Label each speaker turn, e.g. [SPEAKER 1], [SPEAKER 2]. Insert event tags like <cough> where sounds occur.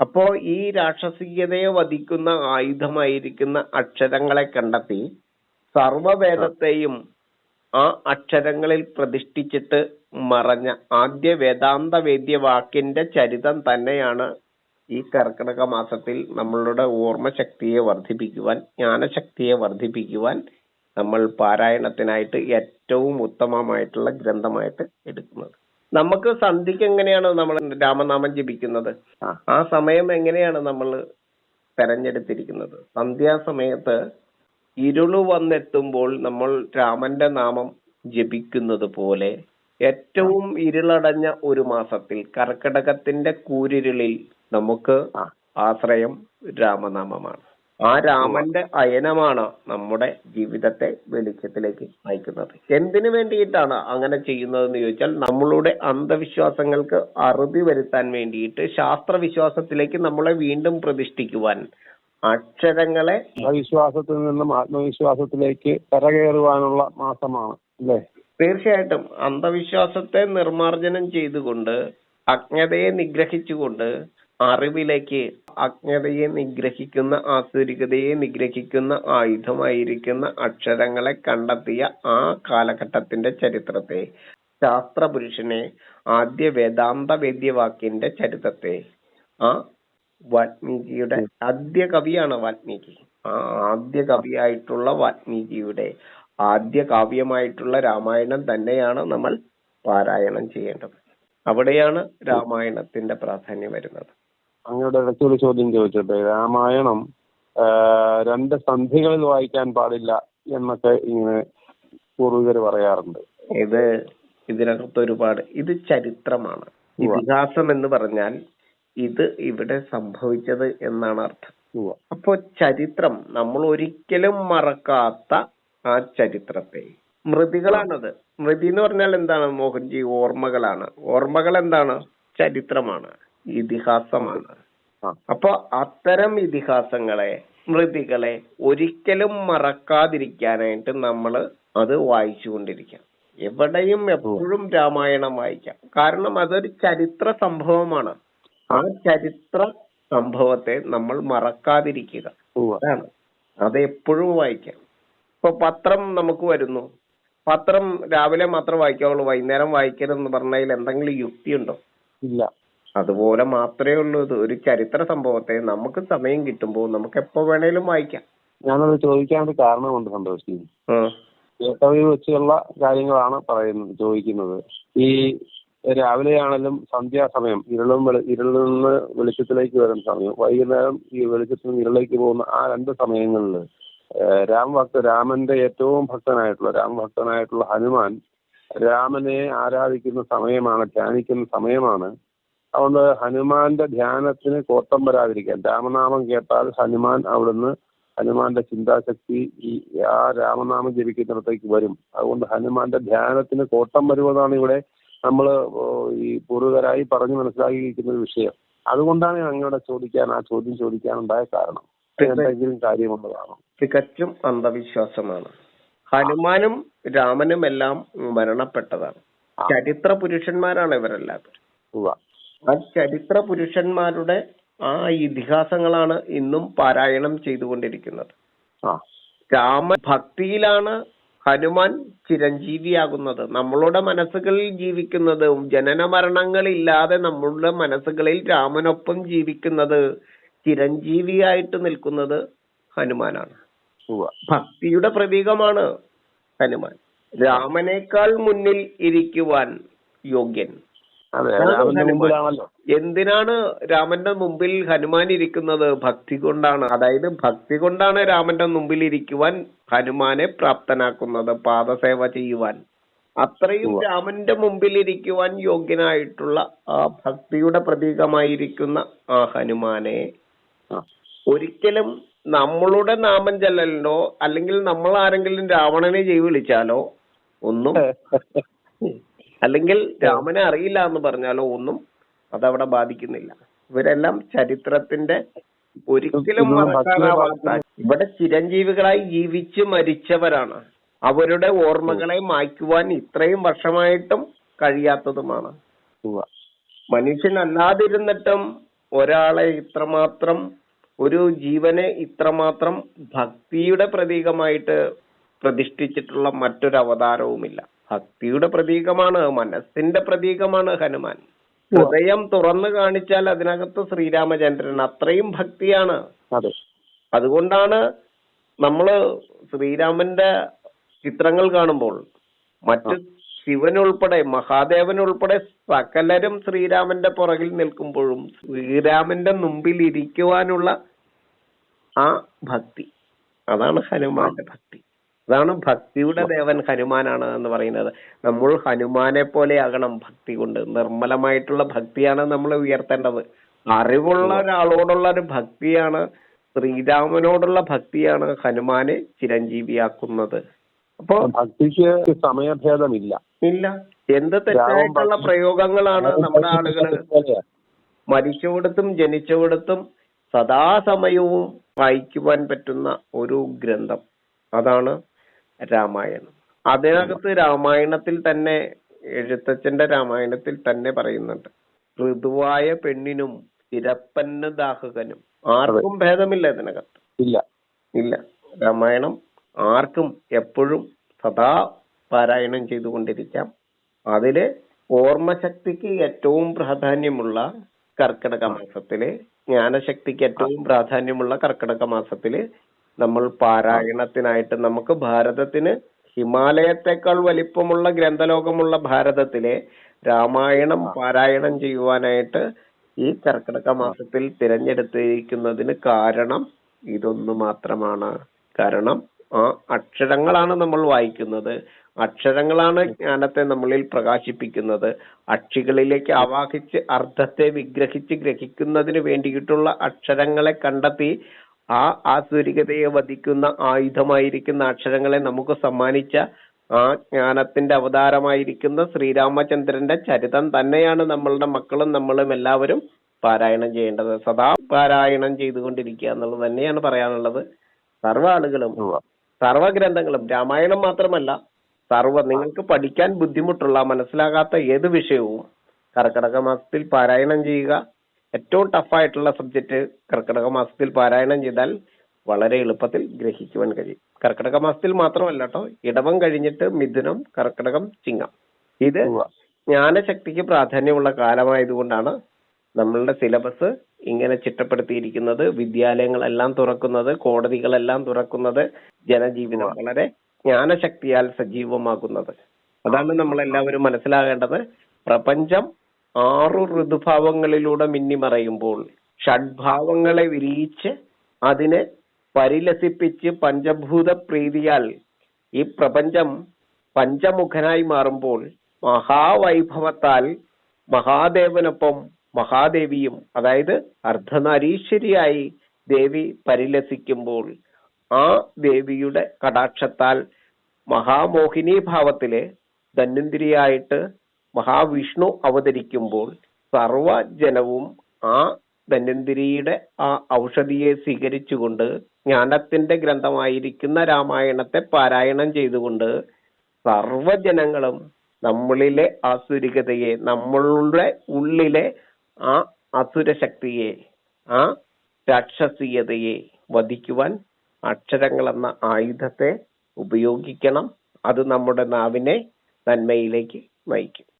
[SPEAKER 1] അപ്പോ ഈ രാക്ഷസീയതയെ വധിക്കുന്ന ആയുധമായിരിക്കുന്ന അക്ഷരങ്ങളെ കണ്ടെത്തി സർവവേദത്തെയും ആ അക്ഷരങ്ങളിൽ പ്രതിഷ്ഠിച്ചിട്ട് മറഞ്ഞ ആദ്യ വേദാന്ത വേദ്യ വാക്കിന്റെ ചരിതം തന്നെയാണ് ഈ കർക്കിടക മാസത്തിൽ നമ്മളുടെ ഓർമ്മശക്തിയെ വർദ്ധിപ്പിക്കുവാൻ ജ്ഞാനശക്തിയെ വർദ്ധിപ്പിക്കുവാൻ നമ്മൾ പാരായണത്തിനായിട്ട് ഏറ്റവും ഉത്തമമായിട്ടുള്ള ഗ്രന്ഥമായിട്ട് എടുക്കുന്നത്. നമുക്ക് സന്ധ്യക്ക് എങ്ങനെയാണ് നമ്മൾ രാമനാമം ജപിക്കുന്നത്
[SPEAKER 2] ആ.
[SPEAKER 1] സമയം എങ്ങനെയാണ് നമ്മൾ തെരഞ്ഞെടുത്തിരിക്കുന്നത് സന്ധ്യാസമയത്ത് ഇരുൾ വന്നെത്തുമ്പോൾ നമ്മൾ രാമന്റെ നാമം ജപിക്കുന്നത് പോലെ ഏറ്റവും ഇരുളടഞ്ഞ ഒരു മാസത്തിൽ കർക്കിടകത്തിന്റെ കൂരിരുളിൽ നമുക്ക്. ആശ്രയം രാമനാമമാണ് ആ രാമന്റെ അയനമാണ് നമ്മുടെ ജീവിതത്തെ വെളിച്ചത്തിലേക്ക് നയിക്കുന്നത്. എന്തിനു വേണ്ടിയിട്ടാണ് അങ്ങനെ ചെയ്യുന്നതെന്ന് ചോദിച്ചാൽ നമ്മളുടെ അന്ധവിശ്വാസങ്ങൾക്ക് അറുതി വരുത്താൻ വേണ്ടിയിട്ട് ശാസ്ത്രവിശ്വാസത്തിലേക്ക് നമ്മളെ വീണ്ടും പ്രതിഷ്ഠിക്കുവാൻ അക്ഷരങ്ങളെ
[SPEAKER 2] വിശ്വാസത്തിൽ നിന്നും ആത്മവിശ്വാസത്തിലേക്ക് കരകയറുവാനുള്ള മാസമാണ് അല്ലേ?
[SPEAKER 1] തീർച്ചയായിട്ടും. അന്ധവിശ്വാസത്തെ നിർമാർജനം ചെയ്തുകൊണ്ട് അജ്ഞതയെ നിഗ്രഹിച്ചുകൊണ്ട് അറിവിലേക്ക് അജ്ഞതയെ നിഗ്രഹിക്കുന്ന ആസുരികതയെ നിഗ്രഹിക്കുന്ന ആയുധമായിരിക്കുന്ന അക്ഷരങ്ങളെ കണ്ടെത്തിയ ആ കാലഘട്ടത്തിന്റെ ചരിത്രത്തെ ശാസ്ത്രപുരുഷനെ ആദ്യ വേദാന്ത വേദ്യവാക്കിന്റെ ചരിത്രത്തെ. ആ വാൽമീകിയുടെ ആദ്യ കവിയാണ് വാൽമീകി. ആ ആദ്യ കവിയായിട്ടുള്ള വാൽമീകിയുടെ ആദ്യ കാവ്യമായിട്ടുള്ള രാമായണം തന്നെയാണ് നമ്മൾ പാരായണം ചെയ്യേണ്ടത്. അവിടെയാണ് രാമായണത്തിന്റെ പ്രാധാന്യം വരുന്നത്.
[SPEAKER 2] അങ്ങയുടെ ഇടയ്ക്ക് ഒരു ചോദ്യം ചോദിച്ചോട്ടെ? രാമായണം രണ്ട് സന്ധികളിൽ വായിക്കാൻ പാടില്ല എന്നൊക്കെ ഇങ്ങനെ പൂർവികർ പറയാറുണ്ട്.
[SPEAKER 1] ഇത് ഇതിനകത്ത് ഒരുപാട് ഇത് ചരിത്രമാണ്. ഇതിഹാസം എന്ന് പറഞ്ഞാൽ ഇത് ഇവിടെ സംഭവിച്ചത് എന്നാണ് അർത്ഥം.
[SPEAKER 2] അപ്പോൾ
[SPEAKER 1] അപ്പോ ചരിത്രം നമ്മൾ ഒരിക്കലും മറക്കാത്ത ആ ചരിത്രത്തെ. സ്മൃതികളാണത് സ്മൃതി എന്ന് പറഞ്ഞാൽ എന്താണ് മോഹൻജി? ഓർമ്മകളാണ്. ഓർമ്മകൾ എന്താണ്? ചരിത്രമാണ്. ഇതിഹാസമാണ്. അപ്പൊ അത്തരം ഇതിഹാസങ്ങളെ സ്മൃതികളെ ഒരിക്കലും മറക്കാതിരിക്കാനായിട്ട് നമ്മൾ അത് വായിച്ചുകൊണ്ടിരിക്കാം. എവിടെയും എപ്പോഴും രാമായണം വായിക്കാം. കാരണം അതൊരു ചരിത്ര സംഭവമാണ്. ആ ചരിത്ര സംഭവത്തെ നമ്മൾ മറക്കാതിരിക്കുക. അതാണ്. അത് എപ്പോഴും വായിക്കാം. ഇപ്പൊ പത്രം നമുക്ക് വരുന്നു. പത്രം രാവിലെ മാത്രം വായിക്കാവുള്ളൂ. വൈകുന്നേരം വായിക്കരുതെന്ന് പറഞ്ഞതിൽ എന്തെങ്കിലും യുക്തിയുണ്ടോ?
[SPEAKER 2] ഇല്ല.
[SPEAKER 1] അതുപോലെ മാത്രമേ ഉള്ളൂ ഇത്. ഒരു ചരിത്ര സംഭവത്തെ നമുക്ക് സമയം കിട്ടുമ്പോൾ നമുക്ക് എപ്പോ വേണേലും വായിക്കാം.
[SPEAKER 2] ഞാനത് ചോദിക്കാൻ ഒരു കാരണമുണ്ട് സന്തോഷി. കേട്ടവയിൽ വെച്ചുള്ള കാര്യങ്ങളാണ് പറയുന്നത് ചോദിക്കുന്നത്. ഈ രാവിലെയാണെങ്കിലും സന്ധ്യാസമയം ഇരുളും ഇരുളിൽ നിന്ന് വെളിച്ചത്തിലേക്ക് വരുന്ന സമയം വൈകുന്നേരം ഈ വെളിച്ചത്തിൽ നിന്ന് ഇരുളിലേക്ക് പോകുന്ന ആ രണ്ട് സമയങ്ങളിൽ രാംഭക്ത രാമന്റെ ഏറ്റവും ഭക്തനായിട്ടുള്ള രാമഭക്തനായിട്ടുള്ള ഹനുമാൻ രാമനെ ആരാധിക്കുന്ന സമയമാണ് ധ്യാനിക്കുന്ന സമയമാണ് അതുകൊണ്ട് ഹനുമാന്റെ ധ്യാനത്തിന് കോട്ടം വരാതിരിക്കാൻ. രാമനാമം കേട്ടാൽ ഹനുമാൻ അവിടുന്ന് ഹനുമാന്റെ ചിന്താശക്തി ഈ ആ രാമനാമം ജപിക്കുന്നിടത്തേക്ക് വരും. അതുകൊണ്ട് ഹനുമാന്റെ ധ്യാനത്തിന് കോട്ടം വരുമെന്നാണ് ഇവിടെ നമ്മൾ ഈ പൂർവികരായി പറഞ്ഞു മനസ്സിലാക്കിയിരിക്കുന്ന ഒരു വിഷയം. അതുകൊണ്ടാണ് ഞാൻ അങ്ങോട്ട് ചോദിക്കാൻ ആ ചോദ്യം ചോദിക്കാനുണ്ടായ കാരണം. എന്തെങ്കിലും കാര്യമുള്ളതാണ്?
[SPEAKER 1] തികച്ചും അന്ധവിശ്വാസമാണ്. ഹനുമാനും രാമനും എല്ലാം മരണപ്പെട്ടതാണ്. ചരിത്ര പുരുഷന്മാരാണ് ഇവരെല്ലാവരും. ആ ചരിത്ര പുരുഷന്മാരുടെ ആ ഇതിഹാസങ്ങളാണ് ഇന്നും പാരായണം ചെയ്തുകൊണ്ടിരിക്കുന്നത്.
[SPEAKER 2] ആ.
[SPEAKER 1] രാമ ഭക്തിയിലാണ് ഹനുമാൻ ചിരഞ്ജീവിയാകുന്നത്. നമ്മളുടെ മനസ്സുകളിൽ ജീവിക്കുന്നത് ജനന മരണങ്ങളില്ലാതെ നമ്മളുടെ മനസ്സുകളിൽ രാമനൊപ്പം ജീവിക്കുന്നത് ചിരഞ്ജീവിയായിട്ട് നിൽക്കുന്നത് ഹനുമാനാണ്. ഭക്തിയുടെ പ്രതീകമാണ് ഹനുമാൻ. രാമനേക്കാൾ മുന്നിൽ ഇരിക്കുവാൻ യോഗ്യൻ.
[SPEAKER 2] അതെ രാമന്റെ. മുമ്പിലാണല്ലോ.
[SPEAKER 1] എന്തിനാണ് രാമന്റെ മുമ്പിൽ ഹനുമാൻ ഇരിക്കുന്നത്? ഭക്തി കൊണ്ടാണ്. അതായത് ഭക്തി കൊണ്ടാണ് രാമന്റെ മുമ്പിൽ ഇരിക്കുവാൻ ഹനുമാനെ പ്രാപ്തനാക്കുന്നത് പാദസേവ ചെയ്യുവാൻ. അത്രയും രാമന്റെ മുമ്പിൽ ഇരിക്കുവാൻ യോഗ്യനായിട്ടുള്ള ആ ഭക്തിയുടെ പ്രതീകമായിരിക്കുന്ന ആ ഹനുമാനെ ഒരിക്കലും നമ്മളുടെ നാമം ചെല്ലലിനോ അല്ലെങ്കിൽ നമ്മൾ ആരെങ്കിലും രാവണനെ ചെയ്ത് വിളിച്ചാലോ ഒന്നും <laughs> അല്ലെങ്കിൽ രാമനെ അറിയില്ല എന്ന് പറഞ്ഞാലോ ഒന്നും അതവിടെ ബാധിക്കുന്നില്ല. ഇവരെല്ലാം ചരിത്രത്തിന്റെ ഒരിക്കലും മറക്കാനാവാത്ത ഇവിടെ ചിരഞ്ജീവികളായി ജീവിച്ച് മരിച്ചവരാണ്. അവരുടെ ഓർമ്മകളെ മായ്ക്കുവാൻ ഇത്രയും വർഷമായിട്ടും കഴിയാത്തതുമാണ്. മനുഷ്യനല്ലാതിരുന്നിട്ടും ഒരാളെ ഇത്രമാത്രം ഒരു ജീവനെ ഇത്രമാത്രം ഭക്തിയുടെ പ്രതീകമായിട്ട് പ്രതിഷ്ഠിച്ചിട്ടുള്ള മറ്റൊരു അവതാരവുമില്ല ഭക്തിയുടെ പ്രതീകമാണ് മനസ്സിന്റെ പ്രതീകമാണ് ഹനുമാൻ. ഹൃദയം തുറന്നു കാണിച്ചാൽ അതിനകത്ത് ശ്രീരാമചന്ദ്രൻ അത്രയും ഭക്തിയാണ്.
[SPEAKER 2] അതെ.
[SPEAKER 1] അതുകൊണ്ടാണ് നമ്മൾ ശ്രീരാമന്റെ ചിത്രങ്ങൾ കാണുമ്പോൾ മറ്റ് ശിവനുൾപ്പെടെ മഹാദേവൻ ഉൾപ്പെടെ സകലരും ശ്രീരാമന്റെ പുറകിൽ നിൽക്കുമ്പോഴും ശ്രീരാമന്റെ മുമ്പിൽ ഇരിക്കുവാനുള്ള ആ ഭക്തി. അതാണ് ഹനുമാന്റെ ഭക്തി. അതാണ് ഭക്തിയുടെ ദേവൻ ഹനുമാനാണ് എന്ന് പറയുന്നത്. നമ്മൾ ഹനുമാനെ പോലെ ആകണം ഭക്തി കൊണ്ട്. നിർമ്മലമായിട്ടുള്ള ഭക്തിയാണ് നമ്മൾ ഉയർത്തേണ്ടത്. അറിവുള്ള ഒരാളോടുള്ള ഒരു ഭക്തിയാണ് ശ്രീരാമനോടുള്ള ഭക്തിയാണ് ഹനുമാനെ ചിരഞ്ജീവിയാക്കുന്നത്. അപ്പോ
[SPEAKER 2] ഭക്തിക്ക് സമയഭേദമില്ല.
[SPEAKER 1] ഇല്ല. എന്ത് തെറ്റായിട്ടുള്ള പ്രയോഗങ്ങളാണ് നമ്മുടെ
[SPEAKER 2] ആളുകൾ.
[SPEAKER 1] മരിച്ചവിടത്തും ജനിച്ചവിടത്തും സദാസമയവും വായിക്കുവാൻ പറ്റുന്ന ഒരു ഗ്രന്ഥം. അതാണ് രാമായണം. അതിനകത്ത് രാമായണത്തിൽ തന്നെ എഴുത്തച്ഛന്റെ രാമായണത്തിൽ തന്നെ പറയുന്നുണ്ട്. ഋതുവായ പെണ്ണിനും ഇരപ്പന്ന ദാഹകനും ആർക്കും ഭേദമില്ല ഇതിനകത്ത്.
[SPEAKER 2] ഇല്ല.
[SPEAKER 1] ഇല്ല. രാമായണം ആർക്കും എപ്പോഴും സദാ പാരായണം ചെയ്തുകൊണ്ടിരിക്കാം. അതിൽ ഓർമ്മശക്തിക്ക് ഏറ്റവും പ്രാധാന്യമുള്ള കർക്കിടക മാസത്തിൽ ജ്ഞാനശക്തിക്ക് ഏറ്റവും പ്രാധാന്യമുള്ള കർക്കിടക മാസത്തിൽ നമ്മൾ പാരായണത്തിനായിട്ട് നമുക്ക് ഭാരതത്തിന് ഹിമാലയത്തെക്കാൾ വലിപ്പമുള്ള ഗ്രന്ഥലോകമുള്ള ഭാരതത്തിലെ രാമായണം പാരായണം ചെയ്യുവാനായിട്ട് ഈ കർക്കിടക മാസത്തിൽ തിരഞ്ഞെടുത്തിരിക്കുന്നതിന് കാരണം ഇതൊന്നു മാത്രമാണ്. കാരണം ആ അക്ഷരങ്ങളാണ് നമ്മൾ വായിക്കുന്നത്. അക്ഷരങ്ങളാണ് ജ്ഞാനത്തെ നമ്മളിൽ പ്രകാശിപ്പിക്കുന്നത്. അക്ഷികളിലേക്ക് ആവാഹിച്ച് അർത്ഥത്തെ വിഗ്രഹിച്ച് ഗ്രഹിക്കുന്നതിന് വേണ്ടിയിട്ടുള്ള അക്ഷരങ്ങളെ കണ്ടെത്തി ആ ആസുരികതയെ വധിക്കുന്ന ആയുധമായിരിക്കുന്ന അക്ഷരങ്ങളെ നമുക്ക് സമ്മാനിച്ച ആ ജ്ഞാനത്തിന്റെ അവതാരമായിരിക്കുന്ന ശ്രീരാമചന്ദ്രന്റെ ചരിതം തന്നെയാണ് നമ്മളുടെ മക്കളും നമ്മളും എല്ലാവരും പാരായണം ചെയ്യേണ്ടത് സദാ പാരായണം ചെയ്തുകൊണ്ടിരിക്കുക എന്നുള്ളത് തന്നെയാണ് പറയാനുള്ളത് സർവ ആളുകളും. സർവ ഗ്രന്ഥങ്ങളും രാമായണം മാത്രമല്ല സർവ നിങ്ങൾക്ക് പഠിക്കാൻ ബുദ്ധിമുട്ടുള്ള മനസ്സിലാകാത്ത ഏത് വിഷയവും കർക്കിടക മാസത്തിൽ പാരായണം ചെയ്യുക ഏറ്റവും ടഫായിട്ടുള്ള സബ്ജക്റ്റ് കർക്കിടക മാസത്തിൽ പാരായണം ചെയ്താൽ വളരെ എളുപ്പത്തിൽ ഗ്രഹിക്കുവാൻ കഴിയും. കർക്കിടക മാസത്തിൽ മാത്രമല്ല കേട്ടോ ഇടവം കഴിഞ്ഞിട്ട് മിഥുനം കർക്കിടകം ചിങ്ങം. ഇത്. ജ്ഞാനശക്തിക്ക് പ്രാധാന്യമുള്ള കാലമായതുകൊണ്ടാണ് നമ്മളുടെ സിലബസ് ഇങ്ങനെ ചിട്ടപ്പെടുത്തിയിരിക്കുന്നത്. വിദ്യാലയങ്ങളെല്ലാം തുറക്കുന്നത് കോടതികളെല്ലാം തുറക്കുന്നത് ജനജീവിതം വളരെ ജ്ഞാനശക്തിയാൽ സജീവമാകുന്നത് അതാണ് നമ്മൾ എല്ലാവരും മനസ്സിലാകേണ്ടത്. പ്രപഞ്ചം ആറു ഋതുഭാവങ്ങളിലൂടെ മിന്നിമറയുമ്പോൾ ഷഡ്ഭാവങ്ങളെ വിരിയിച്ച് അതിനെ പരിലസിപ്പിച്ച് പഞ്ചഭൂത പ്രീതിയാൽ ഈ പ്രപഞ്ചം പഞ്ചമുഖനായി മാറുമ്പോൾ മഹാവൈഭവത്താൽ മഹാദേവനൊപ്പം മഹാദേവിയും അതായത് അർദ്ധനാരീശ്വരിയായി ദേവി പരിലസിക്കുമ്പോൾ ആ ദേവിയുടെ കടാക്ഷത്താൽ മഹാമോഹിനി ഭാവത്തിലെ ധന്വന്തിരിയായിട്ട് മഹാവിഷ്ണു അവതരിക്കുമ്പോൾ സർവജനവും ആ ധന്വന്തിരിയുടെ ആ ഔഷധിയെ സ്വീകരിച്ചുകൊണ്ട് ജ്ഞാനത്തിന്റെ ഗ്രന്ഥമായിരിക്കുന്ന രാമായണത്തെ പാരായണം ചെയ്തുകൊണ്ട് സർവജനങ്ങളും നമ്മളിലെ ആസുരികതയെ നമ്മളുടെ ഉള്ളിലെ ആ അസുരശക്തിയെ ആ രാക്ഷസീയതയെ വധിക്കുവാൻ അക്ഷരങ്ങൾ എന്ന ആയുധത്തെ ഉപയോഗിക്കണം. അത് നമ്മുടെ നാവിനെ നന്മയിലേക്ക് നയിക്കും.